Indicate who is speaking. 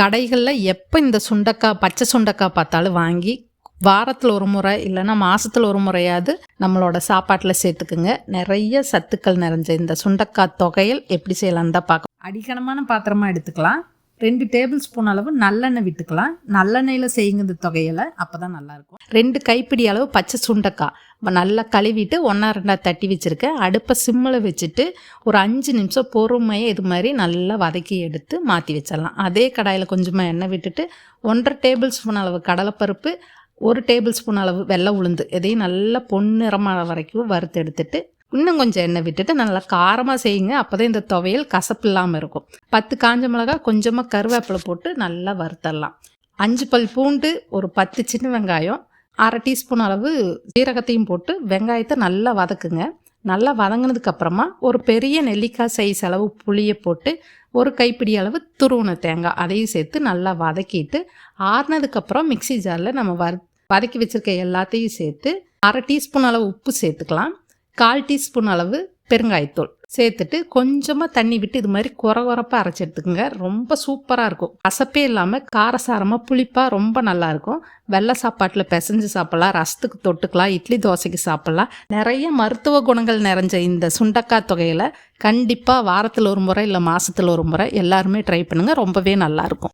Speaker 1: கடைகளில் எப்போ இந்த சுண்டக்காய் பச்சை சுண்டக்காய் பார்த்தாலும் வாங்கி வாரத்தில் ஒரு முறை இல்லைன்னா மாதத்தில் ஒரு முறையாவது நம்மளோட சாப்பாட்டில் சேர்த்துக்குங்க. நிறைய சத்துக்கள் நிறைஞ்ச இந்த சுண்டக்காய் தொகையல் எப்படி செய்யலான்னு தான் பார்க்க அடிக்கணமான பாத்திரமாக எடுத்துக்கலாம். ரெண்டு டேபிள் ஸ்பூன் அளவு நல்லெண்ணெய் விட்டுக்கலாம். நல்லெண்ணெயில் செய்யுங்க இந்த தொகையலை அப்போ தான் நல்லாயிருக்கும். ரெண்டு கைப்பிடி அளவு பச்சை சுண்டக்காய். நல்லா கழுவிட்டு ஒன்றா ரெண்டா தட்டி வச்சுருக்கேன். அடுப்பை சிம்மில் வச்சுட்டு ஒரு அஞ்சு நிமிஷம் பொறுமையாக இது மாதிரி நல்லா வதக்கி எடுத்து மாற்றி வச்சிடலாம். அதே கடாயில் கொஞ்சமாக எண்ணெய் விட்டுட்டு ஒன்றரை டேபிள் ஸ்பூன் அளவு கடலைப்பருப்பு ஒரு டேபிள் ஸ்பூன் அளவு வெள்ளை உளுந்து. இதையும் நல்லா பொன்னிறமான வரைக்கும் வறுத்து எடுத்துட்டு இன்னும் கொஞ்சம் எண்ணெய் விட்டுட்டு நல்லா காரமாக செய்யுங்க. அப்போ தான் இந்த துவையல் கசப்பு இல்லாமல் இருக்கும். பத்து காஞ்ச மிளகாய் கொஞ்சமாக கருவேப்பிலை போட்டு நல்லா வறுத்தரலாம். அஞ்சு பல் பூண்டு ஒரு பத்து சின்ன வெங்காயம் அரை டீஸ்பூன் அளவு சீரகத்தையும் போட்டு வெங்காயத்தை நல்லா வதக்குங்க. நல்லா வதங்கினதுக்கப்புறமா ஒரு பெரிய நெல்லிக்காய் சைஸ் அளவு புளியை போட்டு ஒரு கைப்பிடி அளவு துருவன தேங்காய் அதையும் சேர்த்து நல்லா வதக்கிட்டு ஆறுனதுக்கப்புறம் மிக்ஸி ஜாரில் நம்ம வறு வதக்கி வச்சுருக்க எல்லாத்தையும் சேர்த்து அரை டீஸ்பூன் அளவு உப்பு சேர்த்துக்கலாம். கால் டீஸ்பூன் அளவு பெருங்காயத்தூள். சேர்த்துட்டு கொஞ்சமாக தண்ணி விட்டு இது மாதிரி குறை குறைப்பாக அரைச்சி எடுத்துக்கோங்க. ரொம்ப சூப்பராக இருக்கும். கசப்பே இல்லாமல் காரசாரமாக புளிப்பாக ரொம்ப நல்லாயிருக்கும் வெள்ளை சாப்பாட்டில் பிசைஞ்சு சாப்பிட்லாம். ரசத்துக்கு தொட்டுக்கலாம். இட்லி தோசைக்கு சாப்பிட்லாம். நிறைய மருத்துவ குணங்கள் நிறைஞ்ச இந்த சுண்டக்காய் தொகையில் கண்டிப்பாக வாரத்தில் ஒரு முறை இல்லை மாதத்தில் ஒரு முறை எல்லாருமே ட்ரை பண்ணுங்கள் ரொம்பவே நல்லாயிருக்கும்